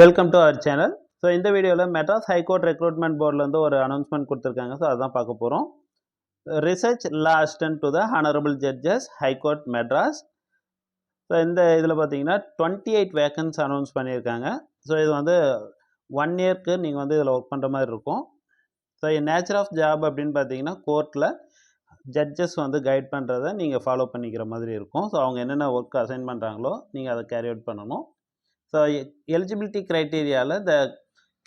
Welcome to our channel so இந்த வீடியோவில் Madras high court recruitment போர்ட்லேருந்து ஒரு அனௌன்ஸ்மெண்ட் கொடுத்துருக்காங்க. ஸோ அதான் பார்க்க போகிறோம் research law assistant to the honourable judges high court Madras so இந்த இதில் பார்த்தீங்கன்னா டுவெண்ட்டி எயிட் வேக்கன்ஸ் அனௌன்ஸ் பண்ணியிருக்காங்க. ஸோ இது வந்து ஒன் இயர்க்கு நீங்கள் வந்து இதில் ஒர்க் பண்ணுற மாதிரி இருக்கும். ஸோ நேச்சர் ஆஃப் ஜாப் அப்படின்னு பார்த்தீங்கன்னா கோர்ட்டில் ஜட்ஜஸ் வந்து கைட் பண்ணுறதை நீங்கள் ஃபாலோ பண்ணிக்கிற மாதிரி இருக்கும். ஸோ அவங்க என்னென்ன ஒர்க் அசைன் பண்ணுறாங்களோ நீங்கள் அதை கேரி அவுட் பண்ணணும். ஸோ எலிஜிபிலிட்டி க்ரைட்டீரியாவில் இந்த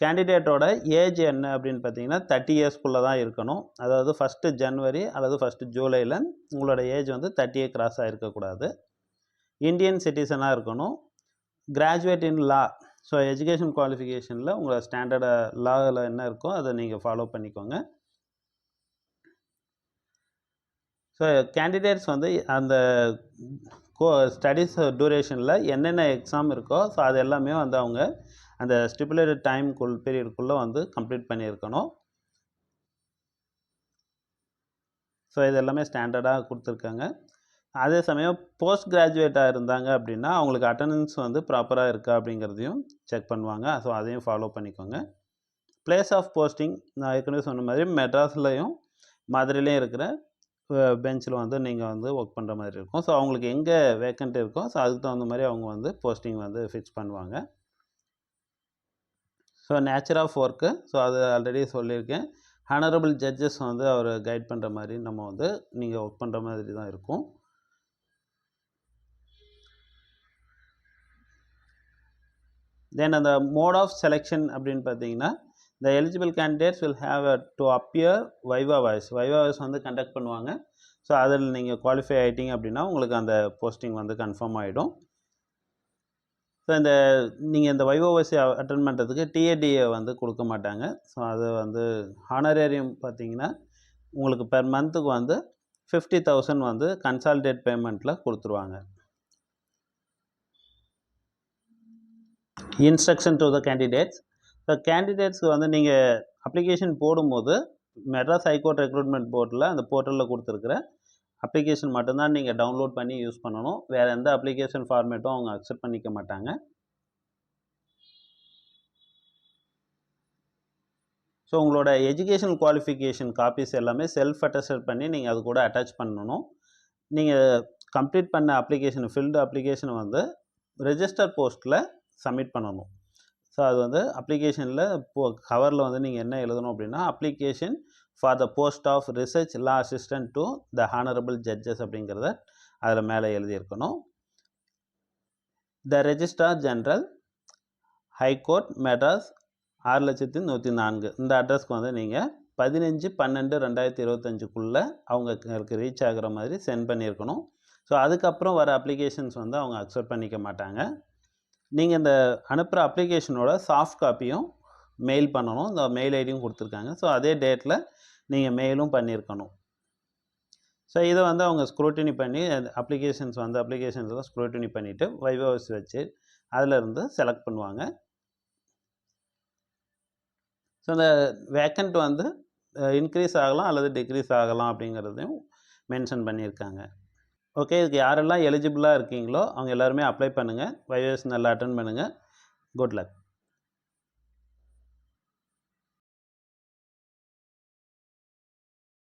கேண்டிடேட்டோட ஏஜ் என்ன அப்படின்னு பார்த்தீங்கன்னா தேர்ட்டி இயர்ஸ்க்குள்ளே தான் இருக்கணும். அதாவது ஃபஸ்ட்டு ஜனவரி அல்லது ஃபஸ்ட்டு ஜூலையில் உங்களோட ஏஜ் வந்து தேர்ட்டியே கிராஸ் ஆகிருக்கக்கூடாது இந்தியன் சிட்டிசனாக இருக்கணும். Graduate in law so education குவாலிஃபிகேஷனில் உங்களோட ஸ்டாண்டர்ட லாவில் என்ன இருக்கோ அதை நீங்கள் ஃபாலோ பண்ணிக்கோங்க. ஸோ கேண்டிடேட்ஸ் வந்து அந்த கோ ஸ்டடீஸ் டூரேஷனில் என்னென்ன எக்ஸாம் இருக்கோ ஸோ அது எல்லாமே வந்து அவங்க அந்த ஸ்டிப்புலேட்டட் டைம்குள் பீரியடுக்குள்ளே வந்து கம்ப்ளீட் பண்ணியிருக்கணும். ஸோ இது எல்லாமே ஸ்டாண்டர்டாக கொடுத்துருக்காங்க. அதே சமயம் போஸ்ட் கிராஜுவேட்டாக இருந்தாங்க அப்படின்னா அவங்களுக்கு அட்டண்டன்ஸ் வந்து ப்ராப்பராக இருக்கா அப்படிங்கிறதையும் செக் பண்ணுவாங்க. ஸோ அதையும் ஃபாலோ பண்ணிக்கோங்க. பிளேஸ் ஆஃப் போஸ்டிங் நான் ஏற்கனவே சொன்ன மாதிரி மெட்ராஸ்லேயும் மதுரையிலையும் இருக்கிற பெஞ்சில் வந்து நீங்கள் வந்து ஒர்க் பண்ணுற மாதிரி இருக்கும். ஸோ அவங்களுக்கு எங்கே வேக்கண்ட் இருக்கோ ஸோ அதுக்கு தகுந்த மாதிரி அவங்க வந்து போஸ்டிங் வந்து ஃபிக்ஸ் பண்ணுவாங்க. So nature of work so அது ஆல்ரெடி சொல்லியிருக்கேன். ஹானரபிள் ஜட்ஜஸ் வந்து அவர் கைட் பண்ணுற மாதிரி நம்ம வந்து நீங்கள் ஒர்க் பண்ணுற மாதிரி தான் இருக்கும். தென் அந்த மோட் ஆஃப் செலெக்ஷன் அப்படின்னு பார்த்தீங்கன்னா the eligible candidates will have to appear viva voce viva voce வந்து கண்டக்ட் பண்ணுவாங்க. ஸோ அதில் நீங்கள் குவாலிஃபை ஆகிட்டீங்க அப்படின்னா உங்களுக்கு அந்த போஸ்டிங் வந்து கன்ஃபார்ம் ஆகிடும் ஸோ இந்த நீங்கள் இந்த வைவோவசி அட்டன் பண்ணுறதுக்கு டிஏடிஏ வந்து கொடுக்க மாட்டாங்க. ஸோ அது வந்து ஹானரேரியம் பார்த்தீங்கன்னா உங்களுக்கு பெர் மந்த்துக்கு வந்து ஃபிஃப்டி தௌசண்ட் வந்து கன்சால்டேட் பேமெண்ட்டில் கொடுத்துருவாங்க. Instruction to the candidates so கேண்டிடேட்ஸ்க்கு வந்து நீங்கள் அப்ளிகேஷன் போடும்போது மெட்ராஸ் ஹைகோர்ட் ரெக்ரூட்மெண்ட் போர்ட்டில் அந்த போர்ட்டலில் கொடுத்துருக்குற அப்ளிகேஷன் மட்டும்தான் நீங்கள் டவுன்லோட் பண்ணி யூஸ் பண்ணணும். வேறு எந்த அப்ளிகேஷன் ஃபார்மேட்டும் அவங்க அக்செப்ட் பண்ணிக்க மாட்டாங்க. ஸோ உங்களோட எஜுகேஷன் குவாலிஃபிகேஷன் காப்பீஸ் எல்லாமே செல்ஃப் அட்டஸ்ட் பண்ணி நீங்கள் அது கூட அட்டாச் பண்ணணும். நீங்கள் கம்ப்ளீட் பண்ண அப்ளிகேஷன் ஃபில்டு அப்ளிகேஷனை வந்து ரெஜிஸ்டர் போஸ்ட்டில் சப்மிட் பண்ணணும். ஸோ அது வந்து அப்ளிகேஷனில் இப்போ கவரில் வந்து நீங்கள் என்ன எழுதணும் அப்படின்னா application for the post of research law assistant to the honourable judges அப்படிங்கிறத அதில் மேலே எழுதியிருக்கணும். The registrar general high court Madras ஆறு லட்சத்தி நூற்றி நான்கு. இந்த அட்ரஸ்க்கு வந்து நீங்கள் பதினஞ்சு பன்னெண்டு ரெண்டாயிரத்தி இருபத்தஞ்சுக்குள்ளே அவங்களுக்கு ரீச் ஆகிற மாதிரி சென்ட் பண்ணியிருக்கணும். ஸோ அதுக்கப்புறம் வர அப்ளிகேஷன்ஸ் வந்து அவங்க அக்செப்ட் பண்ணிக்க மாட்டாங்க. நீங்கள் இந்த அனுப்புகிற அப்ளிகேஷனோட சாஃப்ட் காப்பியும் மெயில் பண்ணணும். இந்த மெயில் ஐடியும் கொடுத்துருக்காங்க. ஸோ அதே டேட்டில் நீங்கள் மெயிலும் பண்ணியிருக்கணும் ஸோ இதை வந்து அவங்க ஸ்க்ரூட்டினி பண்ணி அப்ளிகேஷன்ஸ் வந்து அப்ளிகேஷன்ஸ்லாம் ஸ்க்ரூட்டினி பண்ணிவிட்டு வைவோஸ் வச்சு அதிலிருந்து செலக்ட் பண்ணுவாங்க. ஸோ அந்த வேக்கண்ட் வந்து இன்க்ரீஸ் ஆகலாம் அல்லது டிக்ரீஸ் ஆகலாம் அப்படிங்கிறதையும் மென்ஷன் பண்ணியிருக்காங்க ஓகே இதுக்கு யாரெல்லாம் எலிஜிபிளாக இருக்கீங்களோ அவங்க எல்லாருமே அப்ளை பண்ணுங்கள் வைவேஸ் நல்லா அட்டன் பண்ணுங்கள் குட் லக்